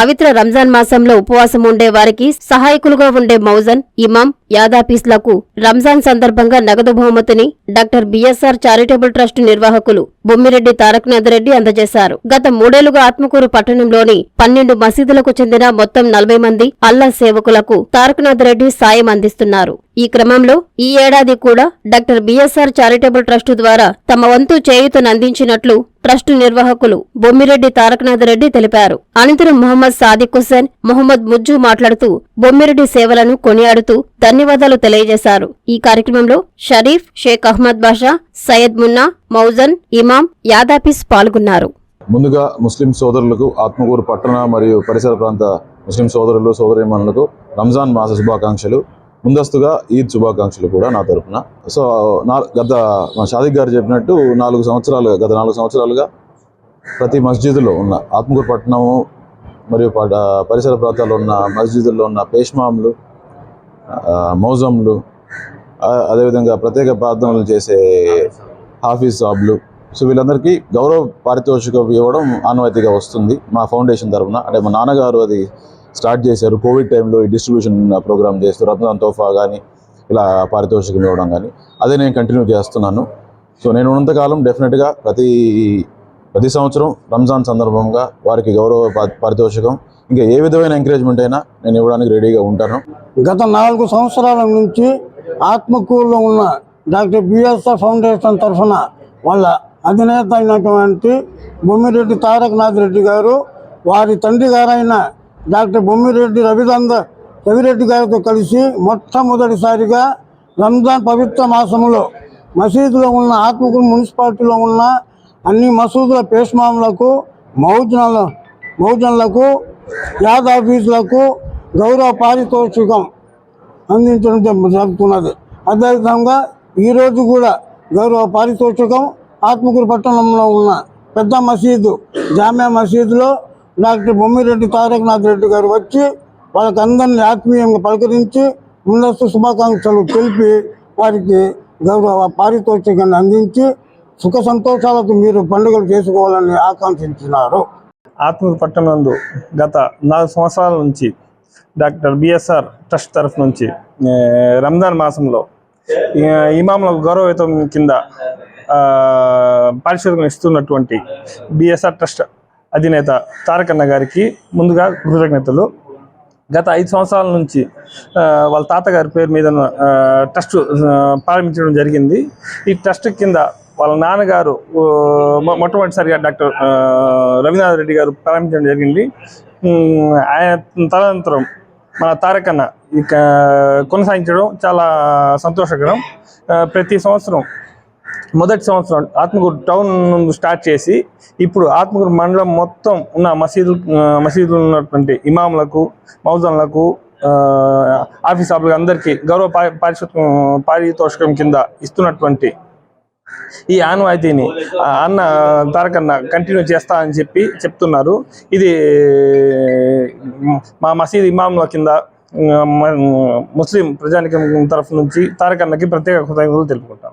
పవిత్ర రంజాన్ మాసంలో ఉపవాసం ఉండే వారికి సహాయకులుగా ఉండే మౌజన్ ఇమాం యాదాపీస్లకు రంజాన్ సందర్భంగా నగదు బహుమతిని డాక్టర్ బిఎస్ఆర్ చారిటబుల్ ట్రస్ట్ నిర్వాహకులు బొమ్మిరెడ్డి తారకనాథ్ రెడ్డి అందజేశారు. గత మూడేళ్ళుగా ఆత్మకూరు పట్టణంలోని పన్నెండు మసీదులకు చెందిన మొత్తం నలభై మంది అల్లా సేవకులకు తారకనాథ్ రెడ్డి సాయం అందిస్తున్నారు. ఈ క్రమంలో ఈ ఏడాది కూడా డాక్టర్ బీఎస్ఆర్ చారిటబుల్ ట్రస్టు ద్వారా తమ వంతు చేయూతనందించినట్లు ట్రస్టు నిర్వాహకులు బొమ్మిరెడ్డి తారకనాథ్ రెడ్డి తెలిపారు. అనంతరం మొహమ్మద్ సాదిక్ హుసేన్ మొహమ్మద్ ముజ్జు మాట్లాడుతూ బొమ్మిరెడ్డి సేవలను కొనియాడుతూ ధన్యవాదాలు తెలియజేశారు. ఈ కార్యక్రమంలో షరీఫ్ షేక్ అహ్మద్ బాషా సయ్యద్ మున్నా మౌజన్ ఇమాం యాదాపిస్ పాల్గొన్నారు. ముందుగా ముస్లిం సోదరులకు ఆత్మకూరు పట్టణ మరియు పరిసర ప్రాంత ముస్లిం సోదరులు సోదరిమణులకు రంజాన్ మాస శుభాకాంక్షలు. ముందస్తుగా ఈద్ శుభాకాంక్షలు కూడా నా తరపున. సో నా గత మా షాదిక్ గారు చెప్పినట్టు నాలుగు సంవత్సరాలుగా గత నాలుగు సంవత్సరాలుగా ప్రతి మస్జిద్లో ఉన్న ఆత్మకూరు పట్టణము మరియు ప- పరిసర ప్రాంతాల్లో ఉన్న మస్జిద్లో ఉన్న పేష్మాములు మౌజంలు అదేవిధంగా ప్రత్యేక ప్రార్థనలు చేసే హాఫీజ్ సాబ్లు. సో వీళ్ళందరికీ గౌరవ పారితోషికం ఇవ్వడం ఆనవాయితీగా వస్తుంది మా ఫౌండేషన్ తరఫున అంటే మా నాన్నగారు అది స్టార్ట్ చేశారు. కోవిడ్ టైంలో ఈ డిస్ట్రిబ్యూషన్ ప్రోగ్రామ్ చేస్తూ రంజాన్ తోఫా కానీ ఇలా పారితోషికం ఇవ్వడం కానీ అదే నేను కంటిన్యూ చేస్తున్నాను. సో నేను ఉన్నంతకాలం డెఫినెట్గా ప్రతి ప్రతి సంవత్సరం రంజాన్ సందర్భంగా వారికి గౌరవ పారితోషికం ఇంకా ఏ విధమైన ఎంకరేజ్మెంట్ అయినా నేను ఇవ్వడానికి రెడీగా ఉంటాను. గత నాలుగు సంవత్సరాల నుంచి ఆత్మకూరులో ఉన్న డాక్టర్ బిఎస్ఆర్ ఫౌండేషన్ తరఫున వాళ్ళ అధినేత అయినటువంటి బొమ్మిరెడ్డి తారకనాథ్ రెడ్డి గారు వారి తండ్రి గారైన డాక్టర్ బొమ్మిరెడ్డి రవిదంద రవిరెడ్డి గారితో కలిసి మొట్టమొదటిసారిగా రంజాన్ పవిత్ర మాసంలో మసీదులో ఉన్న ఆత్మకూరు మున్సిపాలిటీలో ఉన్న అన్ని మసూదుల పేష్మాములకు మౌజనాల మౌజన్లకు యాదాఫీసులకు గౌరవ పారితోషికం అందించడం జరుగుతున్నది. అదేవిధంగా ఈరోజు కూడా గౌరవ పారితోషికం ఆత్మకూరు పట్టణంలో ఉన్న పెద్ద మసీదు జామియా మసీదులో డాక్టర్ బొమ్మిరెడ్డి తారకనాథ్ రెడ్డి గారు వచ్చి వాళ్ళకందరినీ ఆత్మీయంగా పలకరించి ముందస్తు శుభాకాంక్షలు తెలిపి వారికి గౌరవ పారితోషికాన్ని అందించి సుఖ సంతోషాలతో మీరు పండుగలు చేసుకోవాలని ఆకాంక్షించినారు. ఆత్మీయ పట్టణందు గత నాలుగు సంవత్సరాల నుంచి డాక్టర్ బిఎస్ఆర్ ట్రస్ట్ తరఫు నుంచి రంజాన్ మాసంలో ఇమాములకు గౌరవవేతం కింద ఆ, ఇస్తున్నటువంటి బిఎస్ఆర్ ట్రస్ట్ అధినేత తారకన్న గారికి ముందుగా కృతజ్ఞతలు. గత ఐదు సంవత్సరాల నుంచి వాళ్ళ తాతగారి పేరు మీద ట్రస్ట్ ప్రారంభించడం జరిగింది. ఈ ట్రస్ట్ కింద వాళ్ళ నాన్నగారు మొట్టమొదటిసారిగా డాక్టర్ రవీనాథ్ రెడ్డి గారు ప్రారంభించడం జరిగింది. ఆయన తదనంతరం మన తారకన్న ఇక కొనసాగించడం చాలా సంతోషకరం. ప్రతి సంవత్సరం మొదటి సంవత్సరం ఆత్మకూరు టౌన్ స్టార్ట్ చేసి ఇప్పుడు ఆత్మకూరు మండలం మొత్తం ఉన్న మసీదు మసీదులు ఉన్నటువంటి ఇమాములకు మౌజన్లకు ఆఫీస్ స్టాఫ్లకు అందరికీ గౌరవ పారి- పారితోషికం కింద ఇస్తున్నటువంటి ఈ ఆనవాయితీని ఆ, అన్న తారకన్న కంటిన్యూ చేస్తా అని చెప్పి చెప్తున్నారు. ఇది మా మసీద్ ఇమాముల కింద ముస్లిం ప్రజానికం తరఫు నుంచి తారకన్నకి ప్రత్యేక కృతజ్ఞతలు తెలుపుకుంటాం.